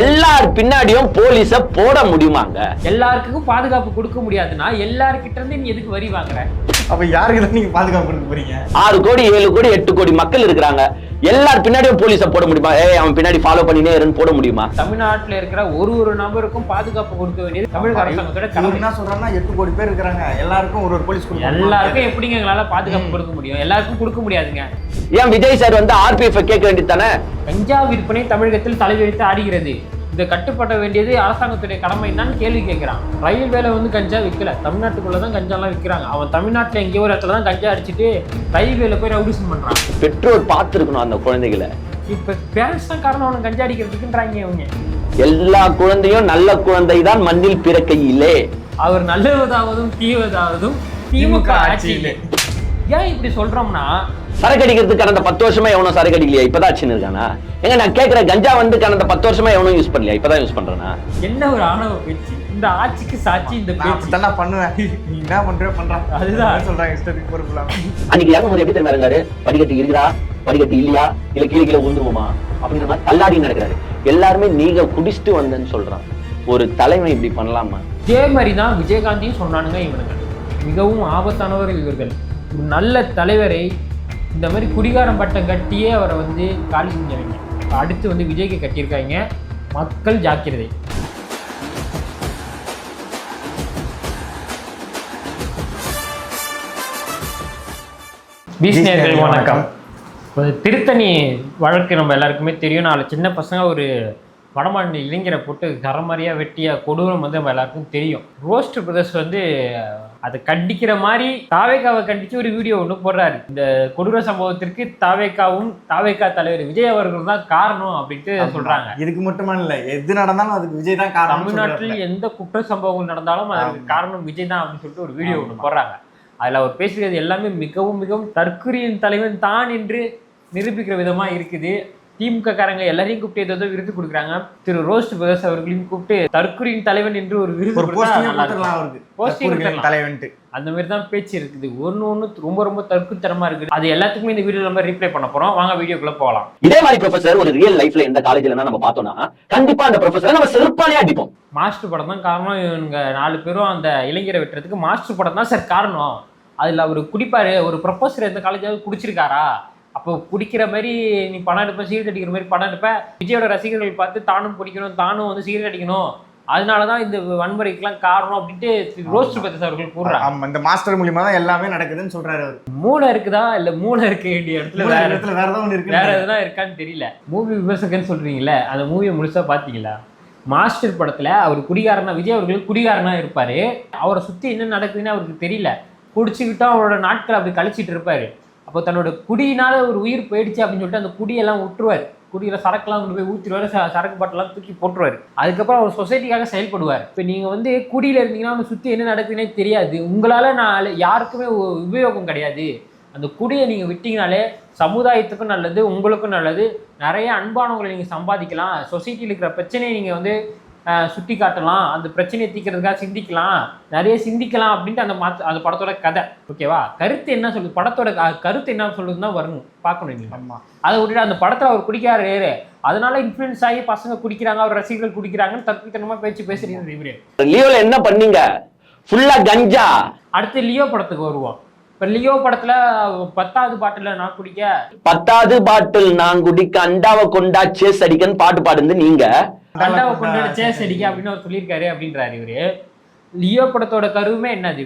எல்லார் பின்னாடியும் போலீஸ போட முடியுமாங்க? எல்லாருக்கும் பாதுகாப்பு கொடுக்க முடியாதுன்னா எல்லார்கிட்ட இருந்து நீ எதுக்கு வரி வாங்குற? அப்ப யாருக்கு தான் நீங்க பாதுகாப்பு கொடுக்க போறீங்க? ஆறு கோடி ஏழு கோடி எட்டு கோடி மக்கள் இருக்கிறாங்க. எல்லார் பின்னாடியும் போலீஸ போட முடியுமா? ஏய் அவன் பின்னாடி ஃபாலோ பண்ணினே இருன்னு போட முடியுமா? தமிழ்நாட்டுல இருக்கிற ஒரு ஒரு நபருக்கும் பாதுகாப்பு கொடுக்க வேண்டியது தமிழக அரசாங்கத்தோட கடமை. என்ன சொல்றாங்கன்னா எட்டு கோடி பேர் இருக்கிறாங்க. எல்லாருக்கும் ஒரு ஒரு போலீஸ். எல்லாருக்கும் எப்படிங்க எங்களால பாதுகாப்பு கொடுக்க முடியும்? எல்லாருக்கும் கொடுக்க முடியாதுங்க. ஏன் விஜய் சார் வந்து ஆர்பிஎஃப் கேட்க வேண்டியது தானே? கஞ்சா விற்பனை தமிழகத்தில் தலைவெடுத்து ஆடுகிறது. இதை கட்டுப்பட வேண்டியது அரசாங்கத்துடைய கடமை தான் கேள்வி கேட்கிறான். ரயில்வேல வந்து கஞ்சா விற்கல தமிழ்நாட்டுக்குள்ள தான் கஞ்சாலாம் விற்கிறாங்க அவன் தமிழ்நாட்டுல எங்கேயோ ஒரு இடத்துல தான் கஞ்சா அடிச்சிட்டு ரயில்வேல போய் ரவுடிசம் பண்றான். பெற்றோர் பார்த்துருக்கணும் அந்த குழந்தைகளை. இப்ப பேரண்ட்ஸ் தான் காரணம் அவனுக்கு கஞ்சா அடிக்கிறதுக்குன்றாங்க இவங்க. எல்லா குழந்தையும் நல்ல குழந்தை தான் மண்ணில் பிறக்கையிலே. அவர் நல்லவதாவதும் தீவதாவதும் திமுக ஆட்சியிலே. ஏன் இப்படி சொல்றோம்னா சரக்கு அடிக்கிறதுக்கு கடந்த பத்து வருஷமா எவனும் சரக்கு அடிக்கலையா இப்பதான் அடிச்சுன்னு இருக்கானா? எங்க நான் கேட்கிற கஞ்சா வந்து கடந்த பத்து வருஷமா எவனும் யூஸ் பண்ணலையா? இப்பதான் யூஸ் பண்றானா? என்ன ஒரு ஆணவ பேச்சு? இந்த ஆட்சிக்கு சாட்சி இந்த பேச்சு. நான் பண்ணுவேன். நீ என்ன பண்றியோ பண்றான் அதுதான். சொல்றாங்க இஷ்டத்துக்கு பொறுப்பு இல்லாம அன்னைக்கு இறங்கும்போது எப்படி தெரியுமா இருந்தாரு? படிக்கட்டு இருக்குதா? படிக்கட்டு இல்லையா? இல்ல கீழே கீழே விழுந்துருவோமா? அப்படின்ற மாதிரி தள்ளாடி நடக்கிறாரு. எல்லாருமே நீங்க குடிச்சிட்டு வந்தேன்னு சொல்றான். ஒரு தலைமை இப்படி பண்ணலாமா? இதே மாதிரி தான் விஜயகாந்தையும் சொன்னானுங்க இவனுங்க. மிகவும் ஆபத்தானவர்கள் இவர்கள். ஒரு நல்ல தலைவரை இந்த மாதிரி குடிகாரம் பட்டம் கட்டியே அவரை வந்து காலி செஞ்சவங்க. அடுத்து வந்து விஜய்க்கு கட்டியிருக்காங்க மக்கள் ஜாக்கிரதை. பீஸ்னேர்கள் வணக்கம். திருத்தணி வழக்கு நம்ம எல்லாருக்குமே தெரியும். நாலு சின்ன பசங்க ஒரு வடமாநில இளைஞரை போட்டு கரமாரியா வெட்டிய கொடூரம் வந்து நம்ம எல்லாருக்கும் தெரியும். ரோஸ்ட் பிரதர்ஸ் வந்து அதை கண்டிக்கிற மாதிரி தாவேக்காவை கண்டிச்சு ஒரு வீடியோ ஒன்று போடுறாரு. இந்த கொடூர சம்பவத்திற்கு தாவேக்காவும் தாவேக்கா தலைவர் விஜய் அவர்கள் தான் காரணம் அப்படின்ட்டு சொல்றாங்க. இதுக்கு மட்டுமா இல்ல எது நடந்தாலும் அதுக்கு விஜய் தான் காரணம் தமிழ்நாட்டில் எந்த குற்ற சம்பவங்கள் நடந்தாலும் அதற்கு ஆமா. காரணம் விஜய் தான் அப்படின்னு சொல்லிட்டு ஒரு வீடியோ ஒன்று. போடுறாங்க. அதுல அவர் பேசுகிறது எல்லாமே மிகவும் மிகவும் தற்குறியின் தலைவன் தான் என்று நிரூபிக்கிற விதமா இருக்குது. திமுக காரங்க எல்லாரையும் கூப்பிட்டு ஏதோ விருது கொடுக்குறாங்க. திரு ரோஸ்ட் பிரதர்ஸ் அவர்களையும் கூப்பிட்டு தற்குறியின் தலைவன் என்று ஒரு விருது போஸ்டிங். தலைவன்ட்டு. அந்த மாதிரி தான் பேச்சு இருக்குது. ஒன்று ஒன்று ரொம்ப ரொம்ப தற்குத்தனமா இருக்குது. அது எல்லாத்துக்குமே இந்த வீடியோ நம்ம ரீப்ளை பண்ண போறோம். வாங்க வீடியோக்குள்ள போகலாம். இதே மாதிரி ப்ரொஃபசர் ஒரு ரியல் லைஃப்ல எந்த காலேஜ்ல நம்ம பார்த்தோம்னா கண்டிப்பா அந்த ப்ரொஃபசரை நம்ம செருப்பாலே அடிப்போம். மாஸ்டர் படம் தான் காரணம். இவனுங்க நாலு பேரும் அந்த இளைஞரை வெட்டுறதுக்கு மாஸ்டர் படம் தான் சார் காரணம். அதில் அவர் குடிப்பாரு. ஒரு ப்ரொஃபஸர் எந்த காலேஜாவது குடிச்சிருக்காரா? அப்போ குடிக்கிற மாதிரி நீ பணம் எடுப்ப சிகரெட் அடிக்கிற மாதிரி பணம் எடுப்ப. விஜயோட ரசிகர்கள் பார்த்து தானும் குடிக்கணும் தானும் வந்து சிகரெட் அடிக்கணும் அதனால தான் இந்த வன்முறைக்கெல்லாம் காரணம் அப்படின்ட்டு ரோஸ்ட் பத்தி அவர்கள் கூறுறாங்க. ஆமா இந்த மாஸ்டர் மூலியமா தான் எல்லாமே நடக்குதுன்னு சொல்றாரு அவர். மூளை இருக்குதா? இல்ல மூளை இருக்க வேண்டிய இடத்துல வேற இடத்துல வேற ஏதாவது இருக்கு வேற எதுனா இருக்கான்னு தெரியல. மூவி விமர்சகன்னு சொல்றீங்கல்ல அந்த மூவியை முழுசா பாத்தீங்களா? மாஸ்டர் படத்துல அவர் குடிகாரனா விஜய் அவர்கள் குடிகாரனா இருப்பாரு. அவரை சுத்தி என்ன நடக்குதுன்னு அவருக்கு தெரியல. குடிச்சுக்கிட்டா அவரோட நாட்கள் அப்படி கழிச்சிட்டு இருப்பாரு. அப்போ தன்னோட குடியினால ஒரு உயிர் போயிடுச்சு அப்படின்னு சொல்லிட்டு அந்த குடியெல்லாம் விட்டுருவார் குடியில சரக்குலாம் கொண்டு போய் ஊற்றிடுவார் ச- சரக்கு பாட்டெல்லாம் தூக்கி போட்டுருவாரு. அதுக்கப்புறம் அவர் சொசைட்டிக்காக செயல்படுவார். இப்போ நீங்கள் வந்து குடியில் இருந்தீங்கன்னா அவனை சுற்றி என்ன நடக்குதுன்னே தெரியாது. உங்களால் நான் யாருக்குமே உ- உபயோகம் கிடையாது. அந்த குடியை நீங்கள் விட்டிங்கனாலே சமுதாயத்துக்கும் நல்லது உங்களுக்கும் நல்லது. நிறைய அன்பானவங்களை நீங்கள் சம்பாதிக்கலாம். சொசைட்டியில் இருக்கிற பிரச்சனையை நீங்கள் வந்து சுட்டி காட்டலாம். அந்த பிரச்சனையை தீர்க்கறதுக்காக சிந்திக்கலாம். நிறைய சிந்திக்கலாம் அப்படின்ட்டு அந்த மாத் அந்த படத்தோட கதை. ஓகேவா? கருத்து என்ன சொல்லுது? படத்தோட க- கருத்து என்ன சொல்லுதுன்னு தான் வரணும் பார்க்கணும் ஆமா. அதை விட்டுட்டு அந்த படத்துல அவர் குடிக்காரு அதனால இன்ஃப்ளூயன்ஸ் ஆகி பசங்க குடிக்கிறாங்க அவர் ரசிகர்கள் குடிக்கிறாங்கன்னு தற்பித்தனமா பேச்சு பேசுறீங்க இவரு. லியோல என்ன பண்ணீங்க? ஃபுல்லா கஞ்சா. அடுத்து லியோ படத்துக்கு வருவோம். இப்ப லியோ படத்துல பத்தாவது பாட்டுல நான் குடிக்க. பத்தாவது பாட்டில் நான் குடிக்க அண்டாவை கொண்டா சேஸ் அடிக்கன்னு பாட்டு பாடுந்து நீங்க. அண்டாவை கொண்டு சேஸ் அடிக்க அப்படின்னு அவர் சொல்லியிருக்காரு அப்படின்றாரு இவரு. லியோ படத்தோட கருவுமே என்னது?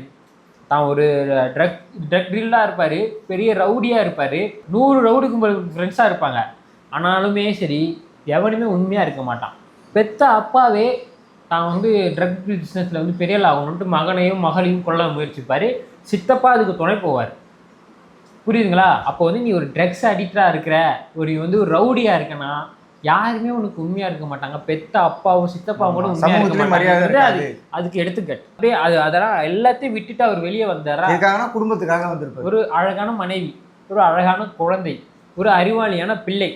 தான் ஒரு ட்ரக் ட்ரக் ட்ரில்லாக இருப்பார் பெரிய ரவுடியாக இருப்பார் நூறு ரவுடிக்கு ஃப்ரெண்ட்ஸாக இருப்பாங்க. ஆனாலுமே சரி எவனுமே உண்மையாக இருக்க மாட்டான். பெத்த அப்பாவே தான் வந்து ட்ரக் பிஸ்னஸில் வந்து பெரிய ஆள் ஆகணுன்ட்டு மகனையும் மகளையும் கொல்ல முயற்சிப்பார். சித்தப்பா அதுக்கு துணை போவார். புரியுதுங்களா? அப்போ வந்து நீ ஒரு ட்ரக்ஸ் அடிக்டாக இருக்கிற ஒரு வந்து ஒரு ரவுடியாக இருக்கனா யாருமே உனக்கு உண்மையாக இருக்க மாட்டாங்க. பெத்த அப்பாவும் சித்தப்பாவும் கூட உண்மையாக இருக்க மாட்டாங்க. அது. அதுக்கு எடுத்துக்கட்டு. அப்படியே அது அதெல்லாம் எல்லாத்தையும் விட்டுட்டு அவர் வெளியே வந்தாரா? குடும்பத்துக்காக வந்திருப்பாரு. ஒரு அழகான மனைவி ஒரு அழகான குழந்தை ஒரு அறிவாளியான பிள்ளை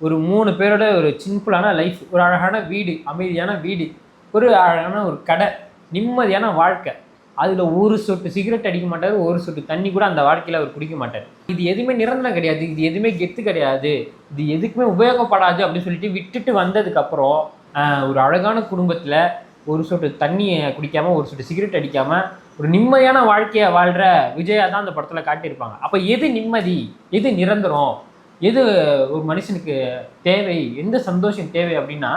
ஒரு மூணு பேரோட ஒரு சிம்பிளான லைஃப் ஒரு அழகான வீடு அமைதியான வீடு. ஒரு அழகான ஒரு கடை நிம்மதியான வாழ்க்கை. அதில் ஒரு சொட்டு சிகரெட் அடிக்க மாட்டார் ஒரு சொட்டு தண்ணி கூட அந்த வாழ்க்கையில் அவர் குடிக்க மாட்டார். இது எதுவுமே நிரந்தரம் கிடையாது இது எதுவுமே கெத்து கிடையாது இது எதுக்குமே உபயோகப்படாது அப்படின்னு சொல்லிட்டு விட்டுட்டு வந்ததுக்கப்புறம் ஒரு அழகான குடும்பத்தில் ஒரு சொட்டு தண்ணியை குடிக்காமல் ஒரு சொட்டு சிகரெட் அடிக்காமல் ஒரு நிம்மதியான வாழ்க்கையை வாழ்கிற விஜயா தான் அந்த படத்தில் காட்டியிருப்பாங்க. அப்போ எது நிம்மதி? எது நிரந்தரம்? எது ஒரு மனுஷனுக்கு தேவை? எந்த சந்தோஷம் தேவை அப்படின்னா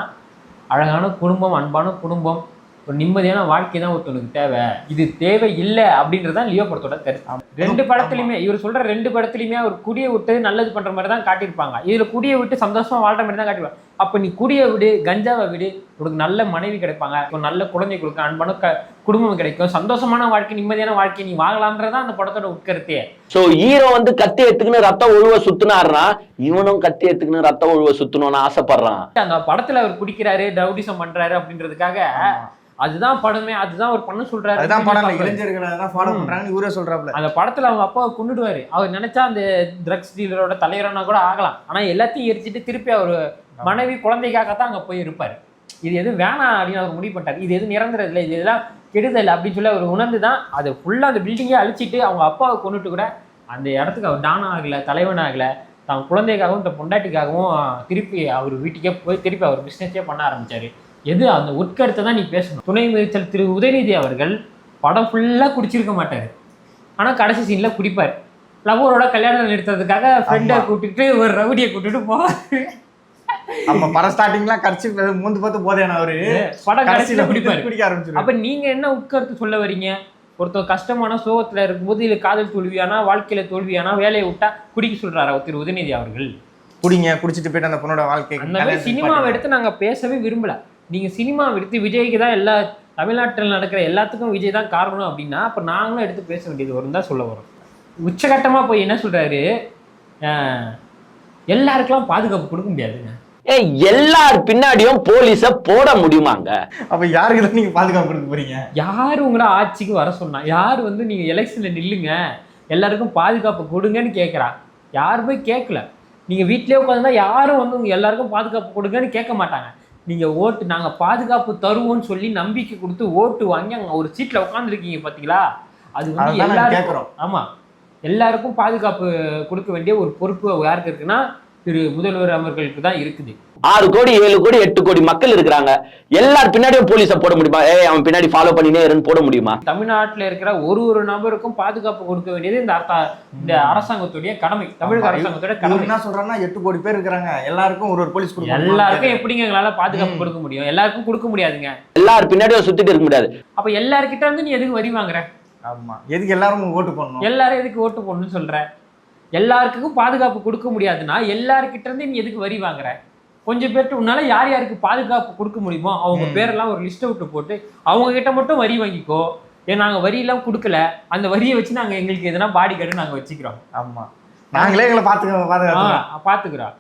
அழகான குடும்பம் அன்பான குடும்பம் ஒரு நிம்மதியான வாழ்க்கை தான் ஒருத்தனுக்கு தேவை. இது தேவை இல்லை அப்படின்றது தான் லியோ படத்தோட கருத்து. ரெண்டு படத்துலையுமே இவர் சொல்ற ரெண்டு படத்துலையுமே அவர் குடியை விட்டு நல்லது பண்ற மாதிரி தான் காட்டியிருப்பாங்க. இதுல குடியை விட்டு சந்தோஷமா வாழ்ற மாதிரி தான் காட்டியிருப்பாங்க. அப்ப நீ குடியை விடு கஞ்சாவை விடு உனக்கு நல்ல மனைவி கிடைப்பாங்க. ஒரு நல்ல குழந்தை கொடுக்க அன்பான க குடும்பம் கிடைக்கும். சந்தோஷமான வாழ்க்கை நிம்மதியான வாழ்க்கை நீ வாங்கலாம்ன்றதான் அந்த படத்தோட உட்கருத்தே. சோ ஹீரோ வந்து கத்தி எடுத்துக்கின்னு ரத்தம் ஒழுவ சுத்துனாருன்னா இவனும் கத்தி எடுத்துக்கின்னு ரத்தம் ஒழுவ சுத்தணும்னு ஆசைப்படுறான். அந்த படத்துல அவர் குடிக்கிறாரு டவுடிசம் பண்றாரு அப்படின்றதுக்காக அதுதான் படமே அதுதான் அவர் பண்ண சொல்றாரு அதுதான் படம் இளைஞர்களை தான் ஃபாலோ ம். பண்றாங்கன்னு இவரே சொல்றாப்ல அந்த படத்துல அவங்க அப்பாவை கொண்டுடுவாரு அவர் நினைச்சா அந்த ட்ரக்ஸ் டீலரோட தலைவரானா கூட ஆகலாம். ஆனா எல்லாத்தையும் எரிச்சிட்டு திருப்பி அவர் மனைவி குழந்தைக்காகத்தான் அங்க போய் இருப்பாரு. இது எதுவும் வேணாம் அப்படின்னு அவர் முடிவு பண்ணிட்டாரு. இது எதுவும் நிரந்தரம் இல்லை இது இதெல்லாம் கெடுதல் அப்படின்னு சொல்லி அவர் உணர்ந்து தான் அதை ஃபுல்லா அந்த பில்டிங்கே அழிச்சிட்டு அவங்க அப்பாவை கொண்டுட்டு கூட அந்த இடத்துக்கு அவர் டான் ஆகல தலைவன் ஆகல. தான் குழந்தைக்காகவும் தன் பொண்டாட்டிக்காகவும் திருப்பி அவர் வீட்டுக்கே போய் திருப்பி அவர் பிஸ்னஸே பண்ண ஆரம்பிச்சாரு. எது அந்த உட்கருத்தை தான் நீ பேசணும்? துணை முதலமைச்சர் திரு உதயநிதி அவர்கள் படம் ஃபுல்லாக குடிச்சிருக்க மாட்டார். ஆனால் கடைசி சீனில் குடிப்பார். லவ்வரோட கல்யாணம் நிறுத்துறதுக்காக ஃப்ரெண்டை ஆமா. கூட்டிட்டு ஒரு ரவுடியை கூட்டிட்டு போவார். நம்ம படம் ஸ்டார்டிங்லாம் கடிச்சு மூந்து பார்த்து போதேன அவரு. படம் கடைசியில குடிப்பார். குடிக்க ஆரம்பிச்சிருவாரு. அப்ப நீங்க என்ன உட்கருத்து சொல்ல வரீங்க? ஒருத்தர் கஷ்டமான சோகத்துல இருக்கும்போது இது காதல் தோல்வியானா வாழ்க்கையில தோல்வியானா வேலையை விட்டா குடிக்க சொல்றாரு திரு உதயநிதி அவர்கள்? குடிங்க குடிச்சிட்டு போயிட்டு அந்த பொண்ணோட வாழ்க்கை அந்த மாதிரி சினிமாவை எடுத்து நாங்க பேசவே விரும்பல. நீங்க சினிமாவை எடுத்து விஜய்க்கு தான் எல்லா தமிழ்நாட்டில் நடக்கிற எல்லாத்துக்கும் விஜய் தான் காரணம் அப்படின்னா அப்ப நாங்களும் எடுத்து பேச வேண்டியது வரும் தான் சொல்ல வரோம். உச்சகட்டமா போய் என்ன சொல்றாரு? ஆஹ், எல்லாருக்கெல்லாம் பாதுகாப்பு கொடுக்க முடியாதுங்க. ஏய் எல்லார் பின்னாடியும் போலீஸ போட முடியுமாங்க? அப்ப யாருக்கு தான் நீங்க பாதுகாப்பு கொடுக்க போறீங்க? யார் உங்களை ஆட்சிக்கு வர சொன்னா? யார் வந்து நீங்க எலெக்ஷன்ல நில்லுங்க? எல்லாருக்கும் பாதுகாப்பு கொடுங்கன்னு கேட்குறா யார் போய் கேட்கல நீங்க வீட்டிலே உட்காந்துருந்தா யாரும் வந்து உங்க எல்லாருக்கும் பாதுகாப்பு கொடுங்கன்னு கேட்க மாட்டாங்க. நீங்க ஓட்டு நாங்க பாதுகாப்பு தருவோம்னு சொல்லி நம்பிக்கை கொடுத்து ஓட்டு வாங்கி அங்க ஒரு சீட்ல உட்காந்துருக்கீங்க பாத்தீங்களா? அது வந்து எல்லாருக்கும் கேட்கிறோம் ஆமா. எல்லாருக்கும் பாதுகாப்பு கொடுக்க வேண்டிய ஒரு பொறுப்பு யாருக்கு இருக்குன்னா திரு முதல்வர் அவர்களுக்கு தான் இருக்குது. ஆறு கோடி ஏழு கோடி எட்டு கோடி மக்கள் இருக்கிறாங்க. எல்லார் பின்னாடியும் போலீஸ போட முடியுமா? ஏய் அவன் பின்னாடி ஃபாலோ பண்ணினே இருன்னு போட முடியுமா? தமிழ்நாட்டில் இருக்கிற ஒரு ஒரு நபருக்கும் பாதுகாப்பு கொடுக்க வேண்டியது இந்த அர்த்த இந்த அரசாங்கத்துடைய கடமை தமிழக ஆமா, அரசாங்கத்தோட இவர் கடமை. என்ன சொல்றாருன்னா எட்டு கோடி பேர் இருக்கிறாங்க. எல்லாருக்கும் ஒரு ஒரு போலீஸ் கொடுக்கணும் எல்லாருக்கும் எப்படிங்க எங்களால பாதுகாப்பு. கொடுக்க முடியும்? எல்லாருக்கும் கொடுக்க முடியாதுங்க. எல்லார் பின்னாடியும் சுத்திட்டு இருக்க முடியாது. அப்ப எல்லார்கிட்ட இருந்து நீ எதுக்கு வரி வாங்குற? ஆமா. எதுக்கு எல்லாரும் ஓட்டு பண்ணணும் எல்லாரும் எதுக்கு ஓட்டு போடணும்னு சொல்ற? எல்லாருக்கும் பாதுகாப்பு கொடுக்க முடியாதுன்னா எல்லார்கிட்ட இருந்து நீ எதுக்கு வரி வாங்குற? கொஞ்சம் பேர்ட்டு உன்னால யார் யாருக்கு பாதுகாப்பு கொடுக்க முடியுமோ அவங்க. பேரெல்லாம் ஒரு லிஸ்ட்டை விட்டு போட்டு அவங்க கிட்ட மட்டும் வரி வாங்கிக்கோ. ஏன் நாங்க வரி எல்லாம் கொடுக்கல. அந்த வரியை வச்சு நாங்க எங்களுக்கு எதனா பாடி கார்டு நாங்க வச்சுக்கிறோம். ஆமா. நாங்களே எங்களை ஆ, பாத்துக்கிறோம்.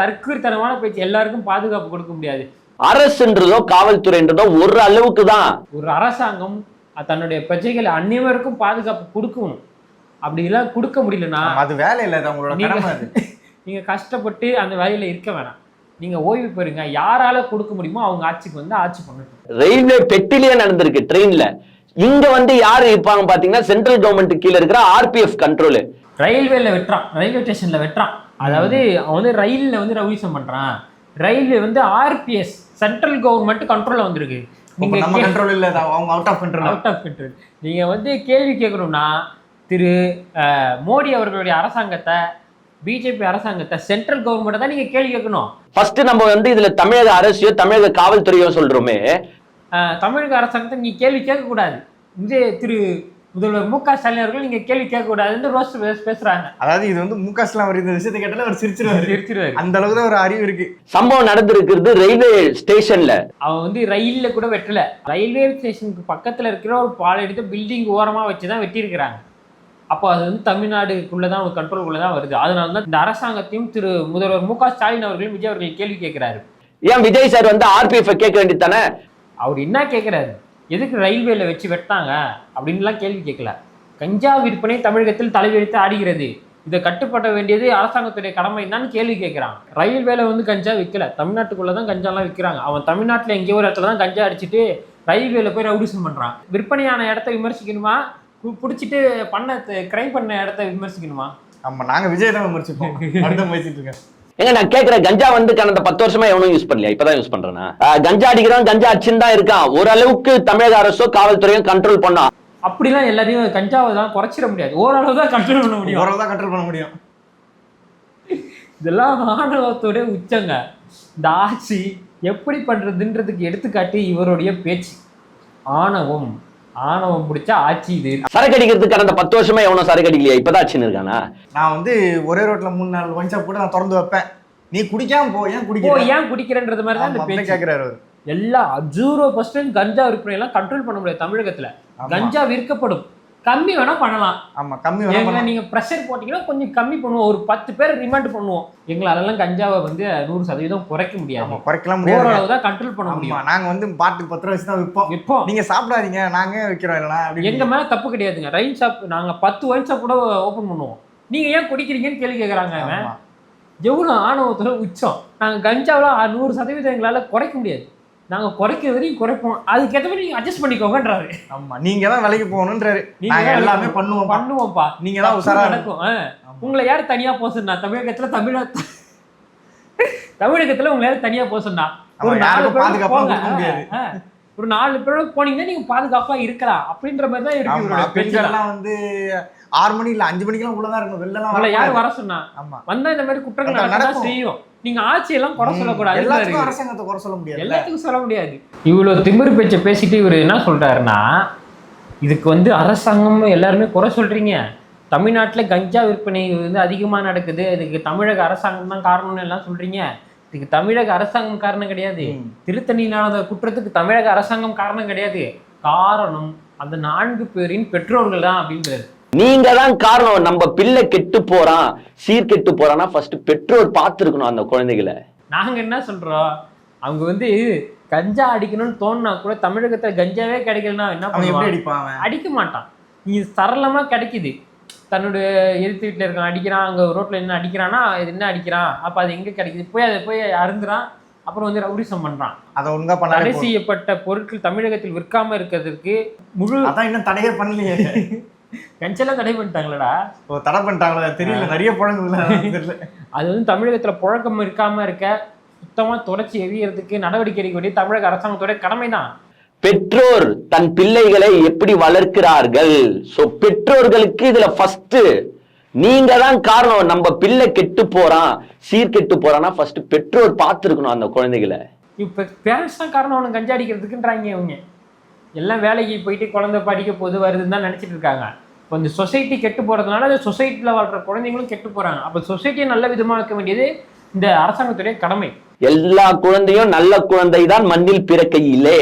தற்கூரித்தனமான பேச்சு எல்லாருக்கும் பாதுகாப்பு கொடுக்க முடியாது. அரசுன்றதோ காவல்துறைன்றதோ ஒரு அளவுக்கு தான் ஒரு அரசாங்கம் தன்னுடைய பிரஜைகள் அனைவருக்கும் பாதுகாப்பு கொடுக்கணும். அப்படி எல்லாம் கொடுக்க முடியலன்னா அது வேலை இல்ல அது அவங்களோட நீங்க- கடமை அது. நீங்க கஷ்டப்பட்டு அந்த வேலையில இருக்க வேணாம். நீங்க ஓய்வு பெறுங்க. யாரால கொடுக்க முடியுமோ அவங்க ஆட்சிக்கு வந்து ஆட்சி பண்ணட்டும். ரயில்வே பெட்டிலேயே நடந்திருக்கு ட்ரெயின்ல. இங்க வந்து யாரு இருப்பாங்க பாத்தீங்கன்னா சென்ட்ரல் கவர்மெண்ட் கீழ இருக்கிற ஆர்பிஎஃப் கண்ட்ரோல் ரயில்வேல வெட்டுறான். ரயில்வே ஸ்டேஷன்ல வெட்டுறான். அதாவது அவன் வந்து ரயில்ல வந்து ரவுடிசம் பண்றான். ரயில்வே வந்து ஆர்பிஎஸ் சென்ட்ரல் கவர்மெண்ட் கண்ட்ரோல்ல வந்திருக்கு. நீங்க நம்ம கண்ட்ரோல் இல்ல அவங்க out of control out of control நீங்க வந்து கேள்வி கேட்கணும்னா திரு மோடி அவர்களுடைய அரசாங்கத்தை பிஜேபி அரசாங்கத்தை சென்ட்ரல் கவர்மெண்ட்டை தான் நீங்க கேள்வி கேட்கணும். ஃபர்ஸ்ட் நம்ம வந்து இதுல தமிழக அரசையோ தமிழக காவல்துறையோ சொல்றோமே. தமிழக அரசாங்கத்தை நீங்க கேள்வி கேட்கக்கூடாது. இது திரு முதல்வர் மு க ஸ்டாலின் அவர்கள் நீங்க கேள்வி கேட்கக்கூடாதுன்னு ரோஸ் பேசுறாங்க. அதாவது இது வந்து மு க ஸ்டாலின் அவர் இந்த விஷயத்தை கேட்டாலே அவர் சிரிச்சிருவாரு. திருச்சிருவாரு அந்த அளவுக்கு தான் ஒரு அறிவு இருக்கு. சம்பவம் நடந்திருக்கிறது ரயில்வே ஸ்டேஷன்ல. அவன் வந்து ரயில்ல கூட வெட்டல. ரயில்வே ஸ்டேஷனுக்கு பக்கத்துல இருக்கிற ஒரு பால் எடுத்து பில்டிங் ஓரமா வச்சு தான் வெட்டியிருக்கிறாங்க. அப்போ அது வந்து தமிழ்நாடுக்குள்ள தான் கண்ட்ரோலுக்குள்ள தான் வருது. அதனால தான் இந்த அரசாங்கத்தையும் திரு முதல்வர் மு க ஸ்டாலின் அவர்களும் விஜய் அவர்கள் கேள்வி கேட்கிறாரு. ஏன் விஜய் சார் வந்து ஆர்பிஎஃப் கேட்க வேண்டியது தானே அவர் என்ன கேட்குறாரு? எதுக்கு ரயில்வேல வச்சு வெட்டாங்க? அப்படின்லாம் கேள்வி கேட்கல. கஞ்சா விற்பனை தமிழகத்தில் தலைவெடுத்து ஆடுகிறது. இதை கட்டுப்பட வேண்டியது அரசாங்கத்துடைய கடமை தான் கேள்வி கேட்குறான். ரயில்வேல வந்து கஞ்சா விற்கல தமிழ்நாட்டுக்குள்ள தான் கஞ்சாலாம் விற்கிறாங்க அவன் தமிழ்நாட்டில் எங்கேயோ ஒரு இடத்துல தான் கஞ்சா அடிச்சிட்டு ரயில்வேல போய் ரவுடிசம் பண்ணுறான் விற்பனையான இடத்த விமர்சிக்கணுமா? பிடிச்சிட்டு பண்ண கிரைம் பண்ண இடத்த விமர்சிக்கணுமா? ஆமா நாங்க விஜய் தான் விமர்சிப்போம். அடுத்த பேசிட்டு இருக்கேன். ஏங்க நான் கேக்குற கஞ்சா வந்து கடந்த பத்து வருஷமா எவனும் யூஸ் பண்ணலையா? இப்பதான் யூஸ் பண்றேனா? கஞ்சா அடிக்கிறான் கஞ்சா அடிச்சுன்னு தான் இருக்கான். ஓரளவுக்கு தமிழக அரசோ காவல்துறையும் கண்ட்ரோல் பண்ணா. அப்படிலாம் எல்லாரையும் கஞ்சாவை தான் குறைச்சிட முடியாது. ஓரளவு தான் கண்ட்ரோல் பண்ண முடியும். ஓரளவு தான் கண்ட்ரோல் பண்ண முடியும். இதெல்லாம் ஆணவத்தோட உச்சங்க. இந்த ஆட்சி எப்படி பண்றதுன்றதுக்கு எடுத்துக்காட்டு இவருடைய பேச்சு. ஆணவம். ஆணவம் பிடிச்ச ஆட்சி இது. சரக்கு அடிக்கிறதுக்கு கடந்த பத்து வருஷமா எவனும் சரக்கு அடிக்கலையா இப்பதான் அடிச்சுன்னு இருக்கானா? நான் வந்து ஒரே ரோட்ல மூணு நாலு ஒன் ஷாப் கூட நான் திறந்து வைப்பேன். நீ குடிக்காம போ ஏன் குடிக்கிற? ஏன் குடிக்கிறன்றது மாதிரி தான் இந்த பேச்சு. கேக்குறாரு அவரு. எல்லா ஜீரோ பர்சன்ட் கஞ்சா விற்பனை எல்லாம் கண்ட்ரோல் பண்ண முடியாது தமிழகத்துல. கஞ்சா விற்கப்படும். கம்மி வேணா பண்ணலாம். ஆமா கம்மி வேணா. நீங்க ப்ரெஷர் போட்டீங்கன்னா கொஞ்சம் கம்மி பண்ணுவோம். ஒரு பத்து பேர் ரிமாண்ட் பண்ணுவோம். எங்களாலெல்லாம் கஞ்சாவை வந்து நூறு சதவீதம் குறைக்க ஆமா முடியாது குறைக்கலாம் முடியாது. ஓரளவு தான் கண்ட்ரோல் பண்ண முடியும். நாங்க வந்து பாட்டுக்கு பத்து ரூபா வச்சு தான் விற்போம். இப்போ நீங்க சாப்பிடாதீங்க நாங்க விக்கிறோம் இல்லைனா எங்க மேல தப்பு கிடையாதுங்க. ரைன் ஷாப் நாங்க பத்து ஒயின் ஷாப் கூட ஓபன் பண்ணுவோம். நீங்க ஏன் குடிக்கிறீங்கன்னு கேள்வி ஆமா. எவ்வளவு ஆணவத்துல உச்சம். நாங்க கஞ்சாவில நூறு சதவீதம் எங்களால குறைக்க முடியாது. நாங்க குறைக்கிற வரையும் குறைப்போம். அதுக்கேற்ற மாதிரி நீங்க அட்ஜஸ்ட் பண்ணிக்கோங்கன்றாரு. ஆமா நீங்க தான் வேலைக்கு போகணுன்றாரு நீங்க நாங்க தான் எல்லாமே பண்ணுவோம் பண்ணுவோம்ப்பா. நீங்க தான் தப்பு உசாரா நடக்கும். உங்களை யார் தனியா போக சொன்னா? தமிழகத்துல தமிழ தமிழகத்துல உங்களை யார் தனியா போக சொன்னா? ஒரு நாலு பேர் போங்க. ஒரு நாலு பேரோட போனீங்கன்னா நீங்க பாதுகாப்பா இருக்கலாம். அப்படின்ற மாதிரி தான் இருக்கு. பெண்கள்லாம் வந்து ஆறு மணி இல்ல அஞ்சு மணிக்கெல்லாம் உள்ளதான் இருக்கணும். வெளிலலாம் உங்களை யார் வரக்கூடாது. வர சொன்னா? ஆமா. வந்தா இந்த மாதிரி குற்றங்கள். செய்யும். நீங்க ஆட்சியெல்லாம் குறை சொல்லக்கூடாது எல்லாத்துக்கும் அரசாங்கத்தை குறை சொல்ல முடியாது. எல்லாத்துக்கும் சொல்ல முடியாது. இவ்வளவு திமிரு பேச்சை பேசிட்டு இவர் என்ன சொல்றாருன்னா இதுக்கு வந்து அரசாங்கம் எல்லாருமே குறை சொல்றீங்க. தமிழ்நாட்டுல கஞ்சா விற்பனை வந்து அதிகமா நடக்குது. இதுக்கு தமிழக அரசாங்கம் தான் காரணம்னு எல்லாம் சொல்றீங்க. இதுக்கு தமிழக அரசாங்கம் காரணம் கிடையாது. ம். திருத்தணி நடந்த குற்றத்துக்கு தமிழக அரசாங்கம் காரணம் கிடையாது. காரணம் அந்த நான்கு பேரின் பெற்றோர்கள் தான் அப்படின்றாரு. நீங்க தான் காரணம். நம்ம பிள்ளை கெட்டு போறான் சீர் கெட்டு போறான்னா ஃபர்ஸ்ட் பெற்றோர் பார்த்திருக்கணும் அந்த குழந்தைகளை. நாங்க என்ன சொல்றோம்? அவங்க வந்து கஞ்சா அடிக்கணும்னு தோணுனா கூட தமிழகத்துல கஞ்சாவே கிடைக்கலன்னா என்ன அவன் எப்படி பண்ணுவான்? அடிப்பான் அவன்? அடிக்க மாட்டான். நீ சரளமா கிடைக்குது. தன்னுடைய எதிர்த்து வீட்டுல இருக்கான் அடிக்கிறான் அங்க ரோட்ல என்ன அடிக்கிறான்னா இது என்ன அடிக்கிறான்? அப்ப அது எங்க கிடைக்குது? போய் அதை போய் அருந்துறான் அப்புறம் வந்து ரவுடிசம் பண்றான். அதை ஒழுங்கா தடை பண்ணாலே போதும். செய்யப்பட்ட பொருட்கள் தமிழகத்தில் விற்காம இருக்கிறதுக்கு முழு அதான் இன்னும் தடையே பண்ணலையே. கஞ்செல்லாம் தடை பண்ணிட்டாங்களடா. ஓ தடை பண்ணிட்டாங்களா? தெரியல. நிறைய பழங்கள் தெரியல. அது வந்து தமிழகத்துல புழக்கம் இருக்காம இருக்க சுத்தமா தொடச்சி எரியறதுக்கு நடவடிக்கை எடுக்க வேண்டிய தமிழக அரசாங்கத்தோட கடமை தான் பெற்றோர் தன் பிள்ளைகளை எப்படி வளர்க்கிறார்கள்? சோ பெற்றோர்களுக்கு இதுல ஃபர்ஸ்ட் நீங்க தான் காரணம். நம்ம பிள்ளை கெட்டு போறான் சீர் கெட்டு போறான்னா ஃபர்ஸ்ட் பெற்றோர் பார்த்திருக்கணும் அந்த குழந்தைகளை. இப்போ பேரண்ட்ஸ் தான் காரணம் அவனுக்கு கஞ்சா அடிக்கிறதுக்குன்றாங்க இவங்க. எல்லாம் வேலைக்கு போயிட்டு குழந்தை படிக்க போது வருதுன்னு தான் நினச்சிட்டு இருக்காங்க. இப்போ இந்த சொசைட்டி கெட்டு போகிறதுனால அந்த சொசைட்டியில் வாழ்கிற குழந்தைங்களும் கெட்டு போகிறாங்க அப்போ சொசைட்டியை நல்ல விதமாக இருக்க வேண்டியது இந்த அரசாங்கத்துடைய கடமை. எல்லா குழந்தையும் நல்ல குழந்தை தான் மண்ணில் பிறக்கையிலே.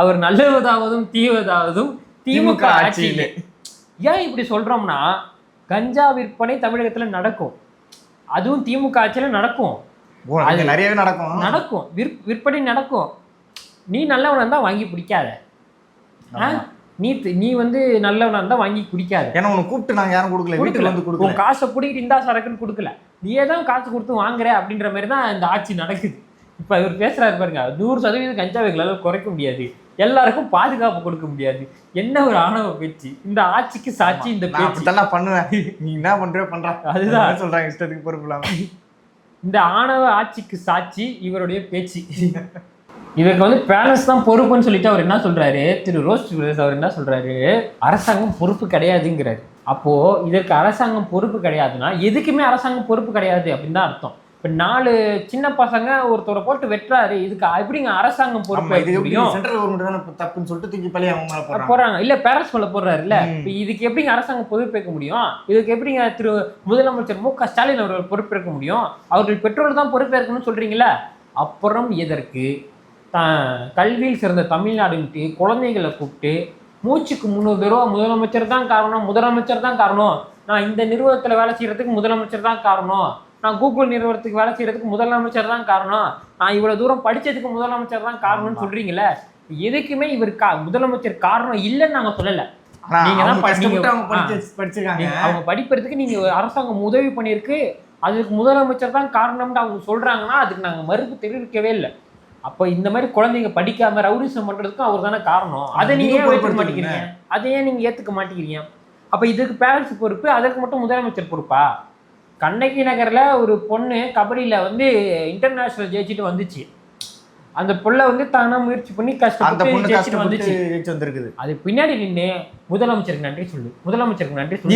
அவர் நல்லவதாவதும் தீவதாவதும் திமுக ஆட்சியிலே. ஏன் இப்படி சொல்றோம்னா கஞ்சா விற்பனை தமிழகத்துல நடக்கும். அதுவும் திமுக ஆட்சியில நடக்கும். அங்க நிறையவே நடக்கும். நடக்கும். விற் விற்பனை நடக்கும். நீ நல்லவனா இருந்தா வாங்கி பிடிக்காத. நீ நீ வந்து நல்லவனா இருந்தா வாங்கி குடிக்காத. ஏன்னா உனக்கு கூப்பிட்டு நாங்க யாரும் கொடுக்கல. வீட்டுக்கு வந்து கொடுக்கல. உன் காசை பிடிக்கிட்டு இந்தா சரக்குன்னு கொடுக்கல. நீயே தான் காசு கொடுத்து வாங்குற அப்படின்ற மாதிரி தான் இந்த ஆட்சி நடக்குது. இப்ப இவர் பேசுறாரு பாருங்க நூறு சதவீதம் எங்களால குறைக்க முடியாது. எல்லாருக்கும் பாதுகாப்பு கொடுக்க முடியாது. என்ன ஒரு ஆணவ பேச்சு? இந்த ஆட்சிக்கு சாட்சி இந்த நான் பேச்சு. பண்ணுவேன். நீ என்ன பண்றியோ பண்றா. அதுதான். சொல்றாங்க இஷ்டத்துக்கு பொறுப்பு இந்த ஆணவ ஆட்சிக்கு சாட்சி இவருடைய பேச்சு. இதற்கு வந்து பேலன்ஸ் தான் பொறுப்புன்னு சொல்லிட்டு அவர் என்ன சொல்றாரு? திரு பிரதேஷ் அவர் என்ன சொல்றாரு? அரசாங்கம் பொறுப்பு கிடையாதுங்கிறாரு. அப்போ இதற்கு அரசாங்கம் பொறுப்பு கிடையாதுன்னா எதுக்குமே அரசாங்கம் பொறுப்பு கிடையாது அப்படின்னு தான் அர்த்தம். இப்ப நாலு சின்ன பசங்க ஒருத்தரை போட்டு வெட்டுறாரு. இதுக்கு எப்படிங்க அரசாங்கம் பொறுப்பு சென்ட்ரல் கவர்மெண்ட் தப்புன்னு சொல்லிட்டு தூக்கி பழைய அவங்க போறாங்க. இல்ல பேரண்ட்ஸ் மேல போடுறாருல்ல. இப்ப இதுக்கு எப்படிங்க அரசாங்கம் பொறுப்பேற்க முடியும்? இதுக்கு எப்படிங்க திரு முதலமைச்சர் மு க ஸ்டாலின் அவர்கள் பொறுப்பேற்க முடியும்? அவர்கள் பெற்றோர் தான் பொறுப்பேற்கணும்னு சொல்றீங்களா அப்புறம் எதற்கு? த- கல்வியில் சிறந்த தமிழ்நாடுன்ட்டு குழந்தைகளை கூப்பிட்டு மூச்சுக்கு முந்நூறு தடவை முதலமைச்சர் தான் காரணம் முதலமைச்சர் தான் காரணம். நான் இந்த நிறுவனத்துல வேலை செய்யறதுக்கு முதலமைச்சர் தான் காரணம். நான் கூகுள் நிறுவனத்துக்கு வேலை செய்யறதுக்கு முதலமைச்சர் தான் காரணம். நான் இவ்வளவு தூரம் படிச்சதுக்கு முதலமைச்சர் தான் காரணம்னு சொல்றீங்களே எதுக்குமே இவர் கா முதலமைச்சர் காரணம் இல்லைன்னு நாங்க சொல்லல. நீங்க தான் படிச்சிருக்காங்க. அவங்க படிப்பதற்கு நீங்க அரசாங்கம் உதவி பண்ணியிருக்கு. அதுக்கு முதலமைச்சர் தான் காரணம்னு அவங்க சொல்றாங்கன்னா அதுக்கு நாங்க மறுப்பு தெரிவிக்கவே இல்லை. அப்ப இந்த மாதிரி குழந்தைங்க படிக்காம ரவுடிசம் பண்றதுக்கும் அவர் தானே காரணம். அதை நீங்க ஏன் பொறுப்பெடுத்துக்கங்க. மாட்டேங்கிறீங்க? அதை ஏன் நீங்க ஏத்துக்க மாட்டேங்கிறீங்க? அப்ப இதுக்கு பேரண்ட்ஸ் பொறுப்பு அதற்கு மட்டும் முதலமைச்சர் பொறுப்பா? கண்ணகி நகர்ல ஒரு பொண்ணு கபடியில வந்து இன்டர்நேஷனல் ஜெயிச்சுட்டு வந்துச்சு. அந்த புள்ள வந்து தானா முயற்சி பண்ணி கஷ்டப்பட்டு வந்துச்சு. வந்திருக்குது. அது பின்னாடி நின்று முதலமைச்சருக்கு நன்றி சொல்லு. முதலமைச்சருக்கு நன்றி சொல்லு.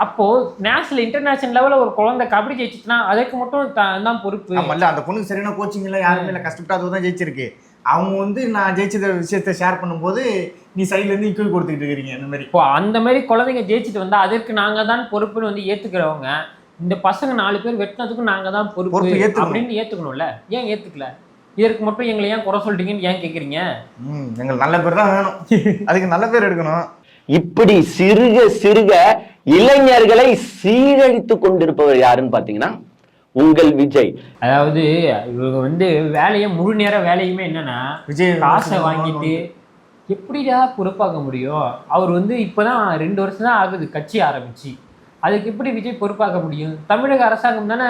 இது சொன்னது எதுக்கு? யார்? அப்போ நேஷனல் இன்டர்நேஷனல் லெவல்ல ஒரு குழந்தை கபடி ஜெயிச்சுச்சுன்னா அதுக்கு மட்டும் தான் தான் பொறுப்பு. ஆமா இல்ல அந்த பொண்ணுக்கு சரியான கோச்சிங் இல்ல யாருமே இல்ல. கஷ்டப்பட்டு அதுதான் ஜெயிச்சிருக்கு. அவங்க வந்து நான் ஜெயிச்சத விஷயத்த ஷேர் பண்ணும்போது நீ சைடுல இருந்து இக்குவல் கொடுத்துக்கிட்டு இருக்கிறீங்க இந்த மாதிரி. இப்போ அந்த மாதிரி குழந்தைங்க ஜெயிச்சுட்டு வந்தா அதற்கு நாங்க தான் பொறுப்புன்னு வந்து ஏத்துக்கிறவங்க இந்த பசங்க நாலு பேர் வெட்டினதுக்கும் நாங்க தான் பொறுப்பு. அப்படின்னு ஏத்துக்கணும்ல? ஏன் ஏத்துக்கல? இதற்கு மட்டும் எங்களை ஏன் குறை சொல்றீங்கன்னு ஏன் கேக்குறீங்க? ம் எங்களுக்கு நல்ல பேர் தான் வேணும். அதுக்கு நல்ல பேர் எடுக்கணும். இப்படி சிறுக சிறுக இளைஞர்களை சீரழித்து கொண்டிருப்பவர் யாருன்னு பாத்தீங்கன்னா உங்கள் விஜய். அதாவது இவங்க வந்து வேலையை முழு நேர வேலையுமே என்னன்னா விஜய் காசை வாங்கிட்டு எப்படிடா பொறுப்பாக்க முடியும்? அவர் வந்து இப்போதான் ரெண்டு வருஷம் தான் ஆகுது கட்சி ஆரம்பிச்சு. அதுக்கு எப்படி விஜய் பொறுப்பாக்க முடியும்? தமிழக அரசாங்கம் தானே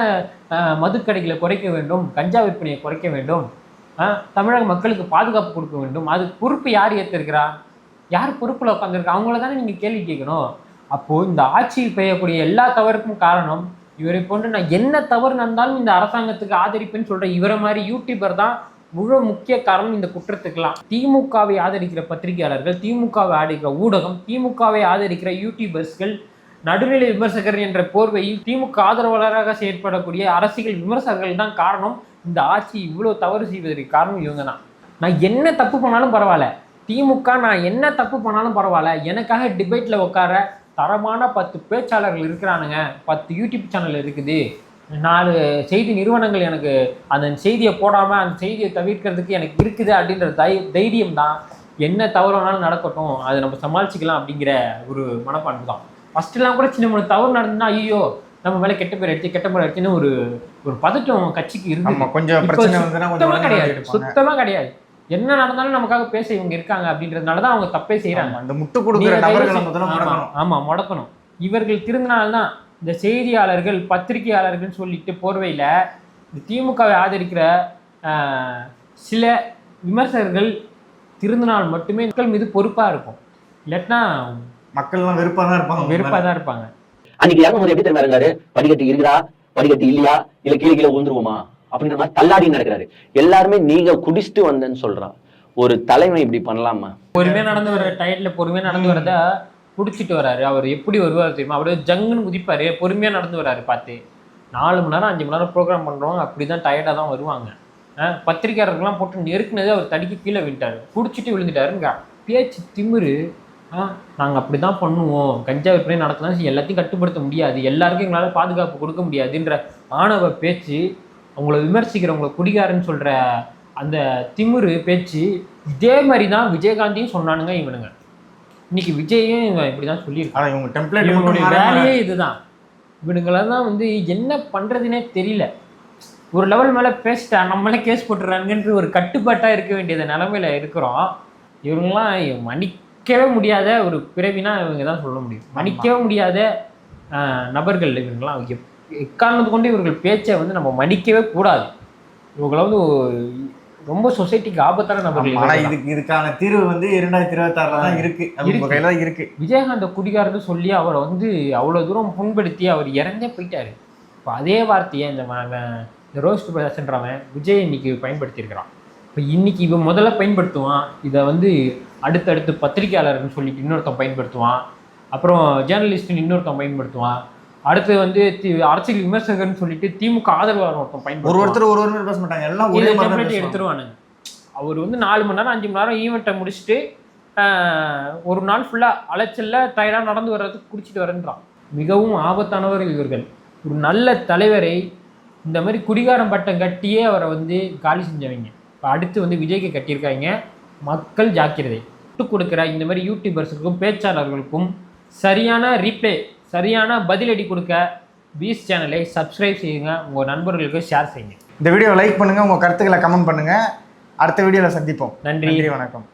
மதுக்கடைகளை குறைக்க வேண்டும் கஞ்சா விற்பனையை குறைக்க வேண்டும். தமிழக மக்களுக்கு பாதுகாப்பு கொடுக்க வேண்டும். அதுக்கு பொறுப்பு யார் ஏற்றிருக்கிறா யார் பொறுப்பில் உட்காந்துருக்கா அவங்கள தானே நீங்கள் கேள்வி கேட்கணும். அப்போது இந்த ஆட்சியில் பெய்யக்கூடிய எல்லா தவறுக்கும் காரணம் இவரை போன்று நான் என்ன தவறு நடந்தாலும் இந்த அரசாங்கத்துக்கு ஆதரிப்பேன்னு சொல்கிற இவரை மாதிரி யூடியூபர் தான் முழு முக்கிய காரணம் இந்த குற்றத்துக்கெல்லாம். திமுகவை ஆதரிக்கிற பத்திரிகையாளர்கள் திமுகவை ஆதரிக்கிற ஊடகம் திமுகவை ஆதரிக்கிற யூடியூபர்ஸ்கள் நடுநிலை விமர்சகர் என்ற போர்வையில் திமுக ஆதரவாளராக செயற்படக்கூடிய அரசியல் விமர்சகர்கள் தான் காரணம் இந்த ஆட்சி இவ்வளோ தவறு செய்வதற்கு காரணம் இவங்க தான். நான் என்ன தப்பு பண்ணாலும் பரவாயில்ல. திமுக நான் என்ன தப்பு பண்ணாலும் பரவாயில்ல. எனக்காக டிபேட்டில் உட்கார தரமான பத்து பேச்சாளர்கள் இருக்கிறானுங்க. பத்து யூடியூப் சேனல் இருக்குது. நாலு செய்தி நிறுவனங்கள் எனக்கு அந்த செய்தியை போடாமல் அந்த செய்தியை தவிர்க்கிறதுக்கு எனக்கு இருக்குது அப்படின்ற தை தைரியம் தான் என்ன தவறுனாலும் நடக்கட்டும். அதை நம்ம சமாளிச்சுக்கலாம் அப்படிங்கிற ஒரு மனப்பான்மை தான். ஃபஸ்ட்டுலாம் கூட சின்ன மூணு தவறு நடந்தா ஐயோ நம்ம மேலே கெட்ட பேர் அடிச்சு கெட்ட பேர் அடிச்சுன்னு ஒரு ஒரு பதட்டம் கட்சிக்கு இருந்து கொஞ்சம் கிடையாது. எடுப்பாங்க. சுத்தமா கிடையாது. என்ன நடந்தாலும் நமக்காக பேச இவங்க இருக்காங்க அப்படின்றதுனால தான் அவங்க தப்பே செய்றாங்க. ஆமா, இந்த முட்டு கொடுக்குற நபர்களை முடக்கணும் ஆமா, ஆமா முடக்கணும். இவர்கள் திருந்தினால்தான் இந்த செய்தியாளர்கள் பத்திரிகையாளர்கள் சொல்லிட்டு போர்வையில இந்த திமுகவை ஆதரிக்கிற ஆஹ், சில விமர்சகர்கள் திருந்தினால் மட்டுமே மக்கள் மீது பொறுப்பா இருக்கும். இல்லாட்டினா மக்கள்லாம் வெறுப்பா தான் இருப்பாங்க வெறுப்பா தான் இருப்பாங்க. அன்னைக்கு இறங்கும்போது எப்படி தெரியுமா இருந்தாரு? வடிகட்டி இருக்குதா? வடிகட்டி இல்லையா? இல்ல கீழே கீழே விழுந்துருவோமா? அப்படின்ற மாதிரி தள்ளாடி நடக்கிறாரு. எல்லாருமே நீங்க குடிச்சிட்டு வந்தேன்னு சொல்றான். ஒரு தலைமை இப்படி பண்ணலாமா? பொறுமையா நடந்து வர டயர்ல பொறுமையா நடந்து வரத குடிச்சிட்டு வராரு. அவர் எப்படி வருவார் தெரியுமா? அப்படியே ஜங்குன்னு குதிப்பாரு. பொறுமையா நடந்து வராரு பார்த்து. நாலு மணி நேரம் அஞ்சு மணி நேரம் ப்ரோக்ராம் பண்றவங்க அப்படிதான் டயர்டா தான் வருவாங்க. பத்திரிக்கையாளர்கள்லாம் போட்டு நெருக்குனதே அவர் தடிக்கு கீழே விழுந்தாரு குடிச்சிட்டு விழுந்துட்டாருங்க. பேச்சு திமிரு. ஆ நாங்கள் அப்படி தான் பண்ணுவோம். கஞ்சா விற்பனை நடத்தினா எல்லாத்தையும் கட்டுப்படுத்த முடியாது. எல்லாருக்கும் எங்களால் பாதுகாப்பு கொடுக்க முடியாதுன்ற ஆணவ பேச்சு அவங்கள விமர்சிக்கிறவங்கள குடிகாரன்னு சொல்கிற அந்த திமிரு பேச்சு இதே மாதிரி தான் விஜயகாந்தையும் சொன்னானுங்க இவனுங்க. இன்னைக்கு விஜயும் இவன் இப்படி தான் சொல்லியிருக்கான் இவங்க டெம்ப்ளேட் இவனுடைய வேலையே? இதுதான். இவனுங்களெல்லாம் வந்து என்ன பண்ணுறதுனே தெரியல. ஒரு லெவல் மேலே பேசிட்டா நம்மளே கேஸ் போட்டுறாங்கன்ற ஒரு கட்டுப்பாட்டாக இருக்க வேண்டியது நிலமையில இருக்கிறோம். இவங்கெல்லாம் மன்னிக்கவே முடியாத ஒரு பிறவினா இவங்க தான் சொல்ல முடியும். மன்னிக்கவே முடியாத நபர்கள் இவங்கெல்லாம். எப் எக்காரணத்து கொண்டு இவர்கள் பேச்சை வந்து நம்ம மன்னிக்கவே கூடாது. இவங்களை வந்து ரொம்ப சொசைட்டிக்கு ஆபத்தான நபர்கள் ஆனா இவங்கெல்லாம். இதுக்கு இதுக்கான தீர்வு வந்து இரண்டாயிரத்தி இருபத்தி ஆறுல தான் இருக்கு. அது உங்க இருக்கு. கையில தான் இருக்கு. விஜயகாந்த குடிகாரன்னு சொல்லி அவரை வந்து அவ்வளோ தூரம் புண்படுத்தி அவர் இறந்தே போயிட்டாரு. இப்போ அதே வார்த்தையை இந்த இந்த ரோஸ்ட் பிரதர்ஷன்றவன் விஜய் இன்னைக்கு பயன்படுத்தியிருக்கிறான். இப்போ இன்னைக்கு இவன் முதல்ல பயன்படுத்துவான். இதை வந்து அடுத்தடுத்து பத்திரிகையாளர்னு சொல்லிட்டு இன்னொருத்தன் பயன்படுத்துவான். அப்புறம் ஜேர்னலிஸ்ட்னு இன்னொருத்தன் பயன்படுத்துவான். அடுத்து வந்து அரசியல் விமர்சகர்னு சொல்லிட்டு திமுக ஆதரவாளர் ஒருத்தன் ஒரு பயன்படுத்துவான் ஒருத்தர் ஒரு ஒரு பேச மாட்டாங்க. எல்லாம் ஒரே டெம்ப்ளேட். எடுத்துருவானுங்க. அவர் வந்து நாலு மணி நேரம் அஞ்சு மணி நேரம் ஈவெண்ட்டை முடிச்சுட்டு ஒரு நாள் ஃபுல்லாக அலைச்சல்ல டயர்டாக நடந்து வர்றதுக்கு குடிச்சிட்டு வரேன்றான். மிகவும் ஆபத்தானவர்கள் இவர்கள். ஒரு நல்ல தலைவரை இந்த மாதிரி குடிகாரம் பட்டம் கட்டியே அவரை வந்து காலி செஞ்சவங்க. இப்போ அடுத்து வந்து விஜய்க்கு கட்டியிருக்காங்க மக்கள் ஜாக்கிரதை. விட்டு கொடுக்குற இந்த மாதிரி யூடியூபர்ஸுக்கும் பேச்சாளர்களுக்கும் சரியான ரீப்ளே சரியான பதிலடி கொடுக்க பீஸ் சேனலை சப்ஸ்கிரைப் செய்யுங்க. உங்கள் நண்பர்களுக்கு ஷேர் செய்யுங்க. இந்த வீடியோ லைக் பண்ணுங்க உங்க கருத்துக்களை கமெண்ட் பண்ணுங்க. அடுத்த வீடியோல சந்திப்போம். நன்றி வணக்கம்.